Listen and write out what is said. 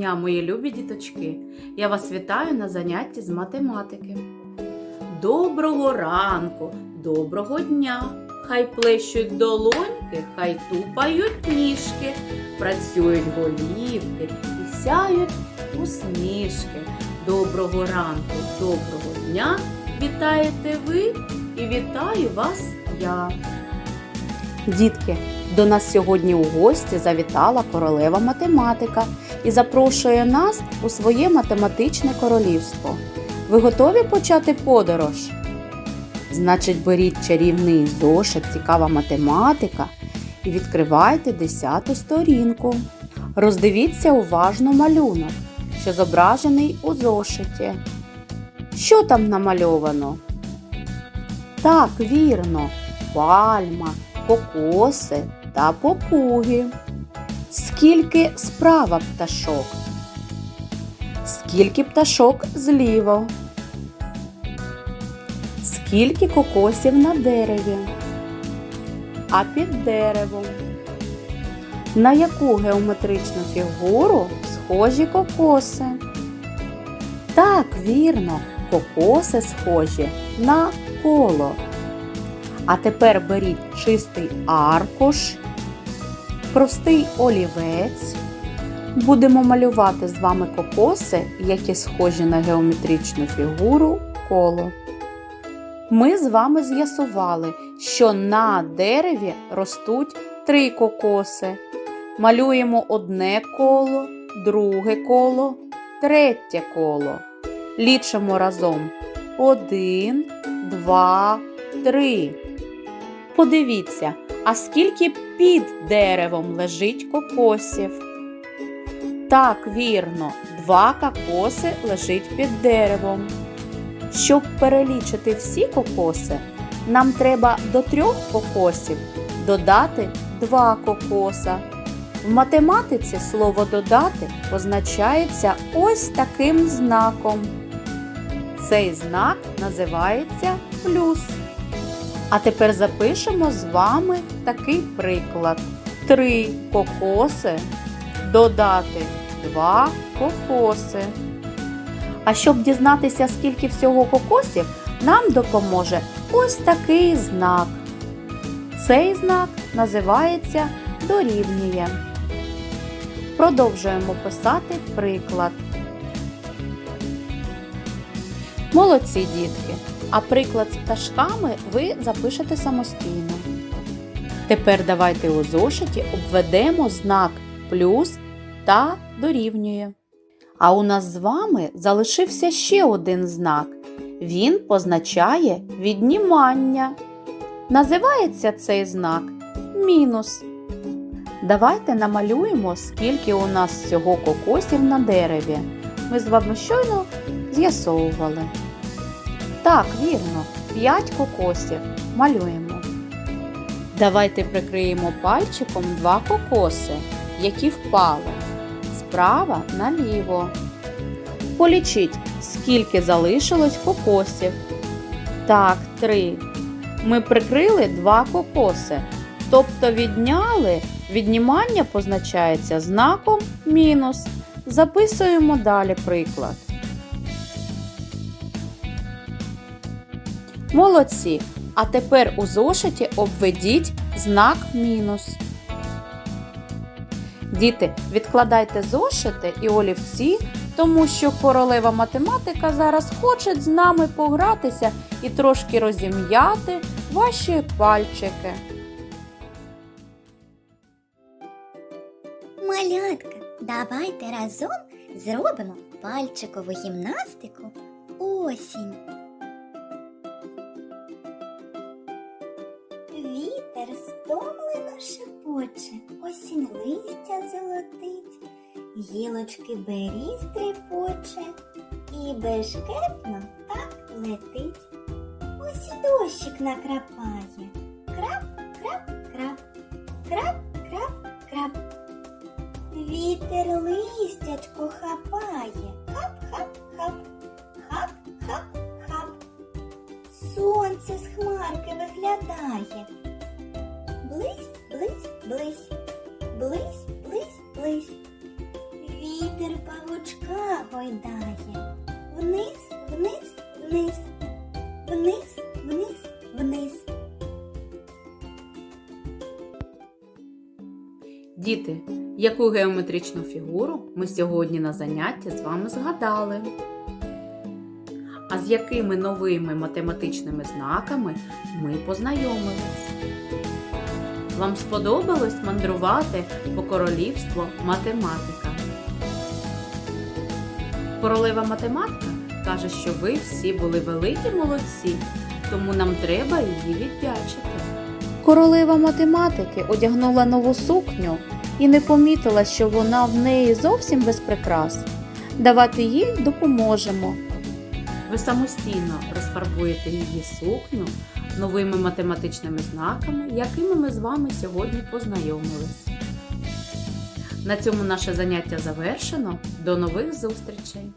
дня, мої любі діточки! Я вас вітаю на занятті з математики. Доброго ранку, доброго дня! Хай плещуть долоньки, хай тупають ніжки, працюють голівки і сяють усмішки. Доброго ранку, доброго дня! Вітаєте ви і вітаю вас я. Дітки, до нас сьогодні у гості завітала королева математика і запрошує нас у своє математичне королівство. Ви готові почати подорож? Значить, беріть чарівний зошит, цікава математика і відкривайте 10 сторінку. Роздивіться уважно малюнок, що зображений у зошиті. Що там намальовано? Так, вірно, пальма, кокоси та попуги. Скільки справа пташок? Скільки пташок зліво? Скільки кокосів на дереві? А під деревом? На яку геометричну фігуру схожі кокоси? Так, вірно, кокоси схожі на коло. А тепер беріть чистий аркуш, простий олівець. Будемо малювати з вами кокоси, які схожі на геометричну фігуру коло. Ми з вами з'ясували, що на дереві ростуть три кокоси. Малюємо одне коло, друге коло, третє коло. Лічимо разом один, два, три. Подивіться, а скільки під деревом лежить кокосів? Так, вірно, два кокоси лежить під деревом. Щоб перелічити всі кокоси, нам треба до трьох кокосів додати два кокоса. В математиці слово додати позначається ось таким знаком. Цей знак називається плюс. А тепер запишемо з вами такий приклад: три кокоси додати два кокоси. А щоб дізнатися, скільки всього кокосів, нам допоможе ось такий знак. Цей знак називається дорівнює. Продовжуємо писати приклад. Молодці дітки! А приклад з пташками ви запишете самостійно. Тепер давайте у зошиті обведемо знак плюс та дорівнює. А у нас з вами залишився ще один знак. Він позначає віднімання. Називається цей знак мінус. Давайте намалюємо, скільки у нас всього кокосів на дереві. Ми з вами щойно з'ясовували. Так, вірно, 5 кокосів. Малюємо. Давайте прикриємо пальчиком два кокоси, які впали справа наліво. Полічіть, скільки залишилось кокосів. Так, три. Ми прикрили два кокоси. Тобто відняли, віднімання позначається знаком мінус. Записуємо далі приклад. Молодці. А тепер у зошиті обведіть знак мінус. Діти, відкладайте зошити і олівці, тому що королева математика зараз хоче з нами погратися і трошки розім'яти ваші пальчики. Малятка, давайте разом зробимо пальчикову гімнастику осінь. Шепоче, осінь листя золотить, гілочки беріз трепоче і бешкетно так летить. Ось і дощик накрапає. Крап, крап, крап, крап, крап, крап. Вітер листячко хапає. Хап-хап-хап, хап-хап-хап. Сонце з хмарки виглядає. Близь, близь, близь, близь, близь. Вітер каблучка гойдає. Вниз, вниз, вниз, вниз, вниз, вниз. Діти, яку геометричну фігуру ми сьогодні на занятті з вами згадали? А з якими новими математичними знаками ми познайомились? Вам сподобалось мандрувати по королівству математика? Королева математика каже, що ви всі були великі молодці, тому нам треба її віддячити. Королева математики одягнула нову сукню і не помітила, що вона в неї зовсім без прикрас. Давати їй допоможемо. Ви самостійно розфарбуєте її сукню новими математичними знаками, якими ми з вами сьогодні познайомились. На цьому наше заняття завершено. До нових зустрічей!